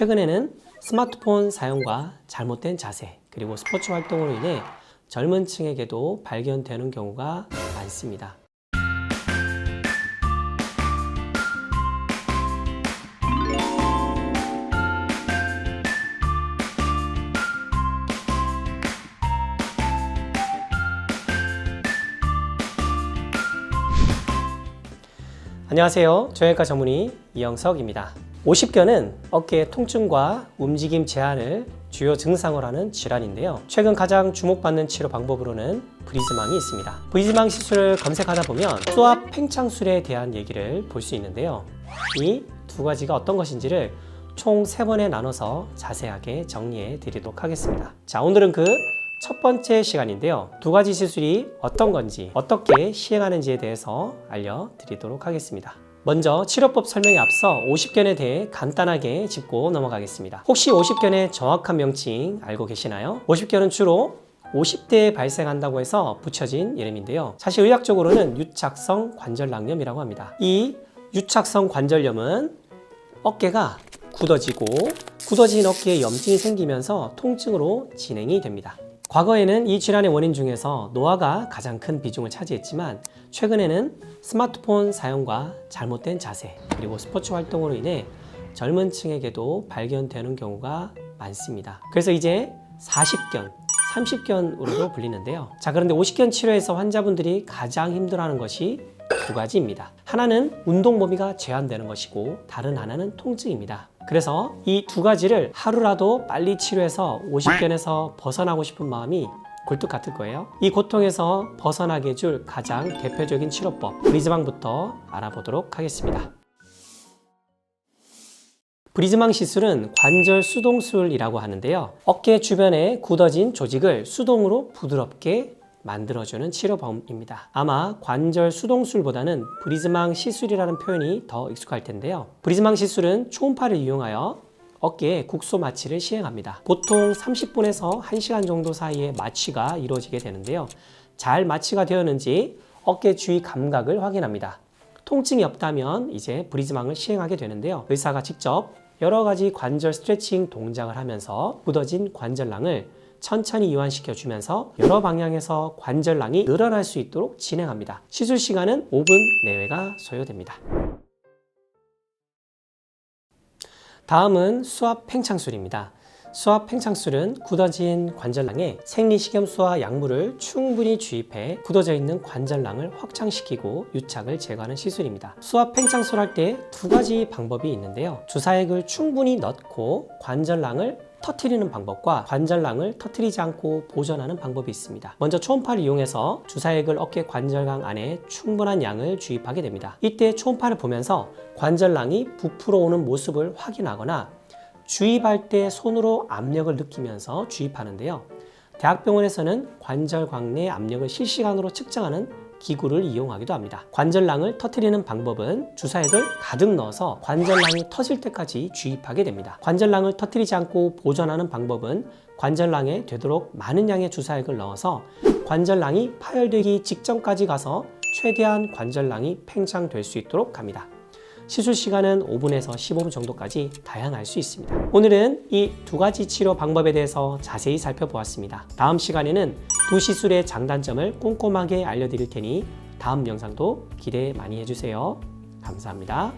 최근에는 스마트폰 사용과 잘못된 자세 그리고 스포츠 활동으로 인해 젊은 층에게도 발견되는 경우가 많습니다. 안녕하세요. 정형외과 전문의 이영석입니다. 50견은 어깨 통증과 움직임 제한을 주요 증상으로 하는 질환인데요. 최근 가장 주목받는 치료 방법으로는 브리즈망이 있습니다. 브리즈망 시술을 검색하다 보면 수압 팽창술에 대한 얘기를 볼 수 있는데요. 이 두 가지가 어떤 것인지를 총 세 번에 나눠서 자세하게 정리해 드리도록 하겠습니다. 자, 오늘은 그 첫 번째 시간인데요. 두 가지 시술이 어떤 건지, 어떻게 시행하는지에 대해서 알려드리도록 하겠습니다. 먼저 치료법 설명에 앞서 50견에 대해 간단하게 짚고 넘어가겠습니다. 혹시 50견의 정확한 명칭 알고 계시나요? 50견은 주로 50대에 발생한다고 해서 붙여진 이름인데요. 사실 의학적으로는 유착성 관절낭염이라고 합니다. 이 유착성 관절염은 어깨가 굳어지고 굳어진 어깨에 염증이 생기면서 통증으로 진행이 됩니다. 과거에는 이 질환의 원인 중에서 노화가 가장 큰 비중을 차지했지만 최근에는 스마트폰 사용과 잘못된 자세 그리고 스포츠 활동으로 인해 젊은 층에게도 발견되는 경우가 많습니다. 그래서 이제 40견, 30견으로도 불리는데요. 자, 그런데 50견 치료에서 환자분들이 가장 힘들어하는 것이 두 가지입니다. 하나는 운동 범위가 제한되는 것이고 다른 하나는 통증입니다. 그래서 이 두 가지를 하루라도 빨리 치료해서 50견에서 벗어나고 싶은 마음이 굴뚝 같을 거예요. 이 고통에서 벗어나게 해줄 가장 대표적인 치료법 브리즈망부터 알아보도록 하겠습니다. 브리즈망 시술은 관절 수동술이라고 하는데요. 어깨 주변에 굳어진 조직을 수동으로 부드럽게 만들어주는 치료법입니다. 아마 관절 수동술보다는 브리즈망 시술이라는 표현이 더 익숙할 텐데요. 브리즈망 시술은 초음파를 이용하여 어깨에 국소 마취를 시행합니다. 보통 30분에서 1시간 정도 사이에 마취가 이루어지게 되는데요. 잘 마취가 되었는지 어깨 주위 감각을 확인합니다. 통증이 없다면 이제 브리즈망을 시행하게 되는데요. 의사가 직접 여러 가지 관절 스트레칭 동작을 하면서 굳어진 관절낭을 천천히 이완시켜 주면서 여러 방향에서 관절낭이 늘어날 수 있도록 진행합니다. 시술 시간은 5분 내외가 소요됩니다. 다음은 수압 팽창술입니다. 수압 팽창술은 굳어진 관절낭에 생리식염수와 약물을 충분히 주입해 굳어져 있는 관절낭을 확장시키고 유착을 제거하는 시술입니다. 수압 팽창술 할 때 두 가지 방법이 있는데요. 주사액을 충분히 넣고 관절낭을 터트리는 방법과 관절낭을 터트리지 않고 보존하는 방법이 있습니다. 먼저 초음파를 이용해서 주사액을 어깨 관절강 안에 충분한 양을 주입하게 됩니다. 이때 초음파를 보면서 관절낭이 부풀어 오는 모습을 확인하거나 주입할 때 손으로 압력을 느끼면서 주입하는데요. 대학병원에서는 관절광 내 압력을 실시간으로 측정하는 기구를 이용하기도 합니다. 관절낭을 터트리는 방법은 주사액을 가득 넣어서 관절낭이 터질 때까지 주입하게 됩니다. 관절낭을 터트리지 않고 보존하는 방법은 관절낭에 되도록 많은 양의 주사액을 넣어서 관절낭이 파열되기 직전까지 가서 최대한 관절낭이 팽창될 수 있도록 합니다. 시술 시간은 5분에서 15분 정도까지 다양할 수 있습니다. 오늘은 이 두 가지 치료 방법에 대해서 자세히 살펴보았습니다. 다음 시간에는 두 시술의 장단점을 꼼꼼하게 알려드릴 테니 다음 영상도 기대 많이 해주세요. 감사합니다.